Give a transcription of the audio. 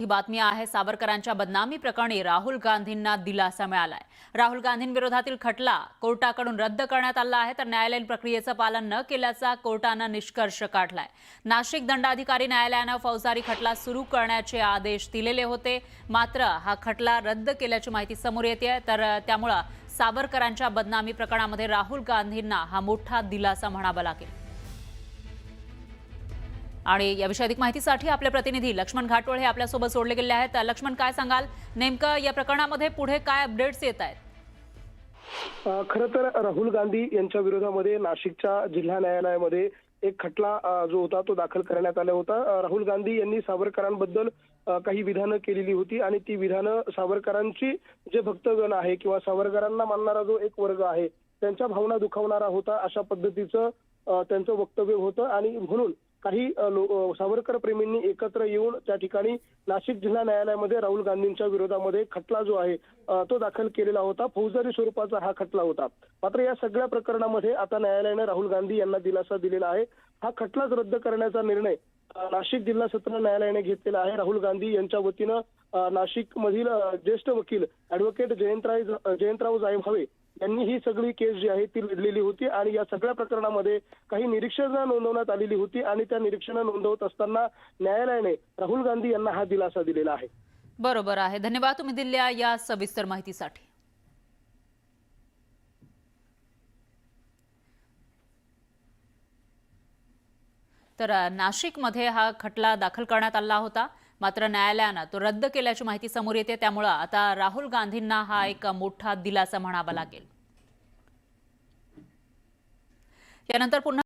ही बातमी आहे सावरकरांच्या बदनामी प्रकरणी राहुल गांधींना दिलासा मिळालाय. राहुल गांधींविरोधातील खटला कोर्टाकडून रद्द करण्यात आला आहे तर न्यायालयीन प्रक्रियेचं पालन न केल्याचा कोर्टानं निष्कर्ष काढलाय. नाशिक दंडाधिकारी न्यायालयानं फौजदारी खटला सुरू करण्याचे आदेश दिलेले होते. मात्र हा खटला रद्द केल्याची माहिती समोर येते तर त्यामुळं सावरकरांच्या बदनामी प्रकरणामध्ये राहुल गांधींना हा मोठा दिलासा म्हणावा लागेल. आणि याविषयी अधिक माहितीसाठी आपले प्रतिनिधी लक्ष्मण घाटोळ हे आपल्यासोबत सोडले गेले आहेत. लक्ष्मण काय सांगाल? नेमकं या प्रकरणामध्ये पुढे काय अपडेट्स येत आहेत? खर तर राहुल गांधी यांच्या विरोधामध्ये नाशिकच्या जिल्हा न्यायालयामध्ये एक खटला जो होता तो दाखल करण्यात आला होता. राहुल गांधी यांनी सावरकरांबद्दल काही विधानं केलेली होती आणि ती विधानं सावरकरांची जे भक्तगण आहे किंवा सावरकरांना मानणारा जो एक वर्ग आहे त्यांच्या भावना दुखावणारा होता अशा पद्धतीचं त्यांचं वक्तव्य होतं. आणि म्हणून काही सावरकर प्रेमींनी एकत्र येऊन त्या ठिकाणी नाशिक जिल्हा न्यायालयामध्ये राहुल गांधींच्या विरोधामध्ये खटला जो आहे तो दाखल केलेला होता. फौजदारी स्वरूपाचा हा खटला होता. मात्र या सगळ्या प्रकरणामध्ये आता न्यायालयाने राहुल गांधी यांना दिलासा दिलेला आहे. हा खटलाच रद्द करण्याचा निर्णय नाशिक जिल्हा सत्र न्यायालयाने घेतलेला आहे. राहुल गांधी यांच्या वतीनं नाशिक मधील ज्येष्ठ वकील ऍडव्होकेट जयंतराव जयंतराव जायम हवे यांनी ही सगळी केस जी आहे ती लढलेली होती आणि या सगळ्या प्रकरणामध्ये काही निरीक्षणं नोंदवण्यात आलेली होती आणि त्या निरीक्षणं नोंदवत असताना न्यायालयाने राहुल गांधी यांना हा दिलासा दिलेला आहे. बरोबर आहे. धन्यवाद तुम्ही दिल्या या सविस्तर माहितीसाठी. तर नाशिकमध्ये हा खटला दाखल करण्यात आला होता. मात्र न्यायालयानं तो रद्द केल्याची माहिती समोर येते त्यामुळं आता राहुल गांधींना हा एक मोठा दिलासा म्हणावा लागेल. यानंतर पुन्हा